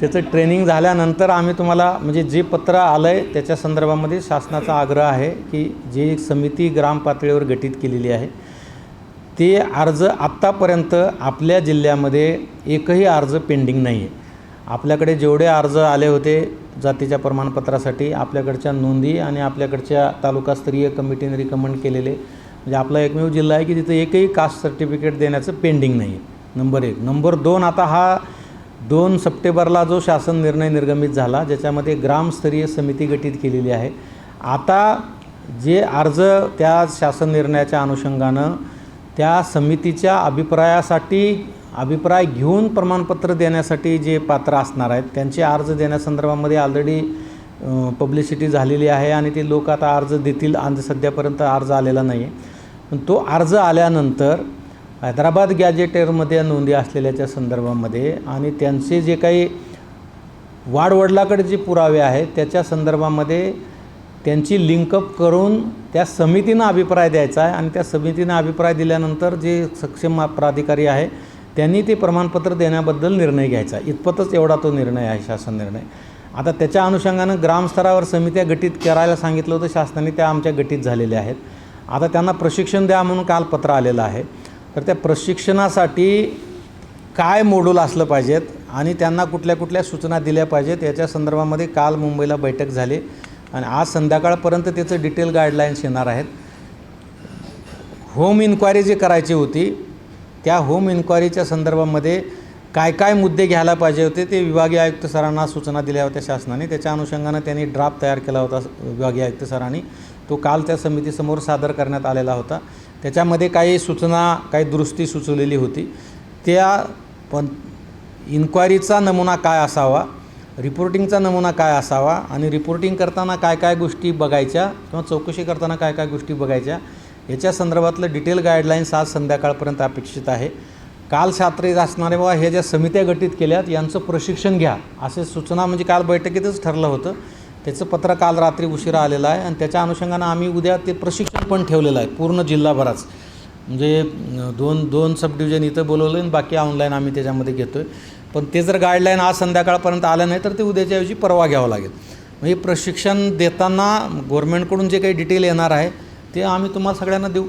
त्याचं ट्रेनिंग झाल्यानंतर आम्ही तुम्हाला म्हणजे जे पत्र आलं आहे त्याच्या संदर्भामध्ये शासनाचा आग्रह आहे की जी समिती ग्रामपातळीवर गठीत केलेली आहे ते अर्ज आत्तापर्यंत आपल्या जिल्ह्यामध्ये एकही अर्ज पेंडिंग नाही आहे आपल्याकडे जेवढे अर्ज आले होते जातीच्या प्रमाणपत्रासाठी आपल्याकडच्या नोंदी आणि आपल्याकडच्या तालुकास्तरीय कमिटीने रिकमेंड केलेले म्हणजे आपला एकमेव जिल्हा आहे की तिथं एकही कास्ट सर्टिफिकेट देण्याचं पेंडिंग नाही आहे नंबर एक. नंबर दोन आता हा दोन सप्टेंबरला जो शासन निर्णय निर्गमित झाला ज्याच्यामध्ये ग्रामस्तरीय समिती गठीत केलेली आहे. आता जे अर्ज त्या शासन निर्णयाच्या अनुषंगानं त्या समितीच्या अभिप्रायासाठी अभिप्राय घेऊन प्रमाणपत्र देण्यासाठी जे पात्र असणार आहेत त्यांचे अर्ज देण्यासंदर्भामध्ये ऑलरेडी पब्लिसिटी झालेली आहे आणि ते लोक आता अर्ज देतील. आणि सध्यापर्यंत अर्ज आलेला नाही आहे पण तो अर्ज आल्यानंतर हैदराबाद गॅजेटेरमध्ये नोंदी असलेल्याच्या संदर्भामध्ये आणि त्यांचे जे काही वाडवडलाकडे जे पुरावे आहेत त्याच्या संदर्भामध्ये त्यांची लिंकअप करून त्या समितीनं अभिप्राय द्यायचा आहे आणि त्या समितीनं अभिप्राय दिल्यानंतर जे सक्षम प्राधिकारी आहे त्यांनी ते प्रमाणपत्र देण्याबद्दल निर्णय घ्यायचा. इतपतच एवढा तो निर्णय आहे शासन निर्णय. आता त्याच्या अनुषंगानं ग्रामस्तरावर समित्या गठीत करायला सांगितलं होतं शासनाने त्या आमच्या गठीत झालेल्या आहेत. आता त्यांना प्रशिक्षण द्या म्हणून काल पत्र आलेलं आहे. तर त्या प्रशिक्षणासाठी काय मोडूल असलं पाहिजेत आणि त्यांना कुठल्या कुठल्या सूचना दिल्या पाहिजेत याच्या संदर्भामध्ये काल मुंबईला बैठक झाली. आणि आज संध्याकाळपर्यंत त्याचं डिटेल गाईडलाईन्स येणार आहेत. होम इन्क्वायरी जी करायची होती त्या होम इन्क्वायरीच्या संदर्भामध्ये काय काय मुद्दे घ्यायला पाहिजे होते ते विभागीय आयुक्त सरांना सूचना दिल्या होत्या शासनाने. त्याच्या अनुषंगानं त्यांनी ड्राफ्ट तयार केला होता विभागीय आयुक्त सरांनी. तो काल त्या समितीसमोर सादर करण्यात आलेला होता. त्याच्यामध्ये काही सूचना काही दुरुस्ती सुचवलेली होती. त्या पण इन्क्वायरीचा नमुना काय असावा रिपोर्टिंगचा नमुना काय असावा आणि रिपोर्टिंग करताना काय काय गोष्टी बघायच्या किंवा चौकशी करताना काय काय गोष्टी बघायच्या याच्या संदर्भातलं डिटेल गाईडलाईन्स आज संध्याकाळपर्यंत अपेक्षित आहे. काल छात्रीत असणारे बाबा हे ज्या समित्या गठीत केल्यात यांचं प्रशिक्षण घ्या. असे सूचना म्हणजे काल बैठकीतच ठरलं होतं. त्याचं पत्र काल रात्री उशिरा आलेलं आहे आणि त्याच्या अनुषंगानं आम्ही उद्या ते प्रशिक्षण पण ठेवलेलं आहे पूर्ण जिल्हाभराच. म्हणजे दोन दोन सब डिव्हिजन इथं बोलवलं आणि बाकी ऑनलाईन आम्ही त्याच्यामध्ये घेतो आहे पण ते जर गाईडलाईन आज संध्याकाळपर्यंत आलं नाही तर ते उद्याच्या ऐवजी परवा घ्यावं लागेल. म्हणजे प्रशिक्षण देताना गव्हर्मेंटकडून जे काही डिटेल येणार आहे ते आम्ही तुम्हाला सगळ्यांना देऊ.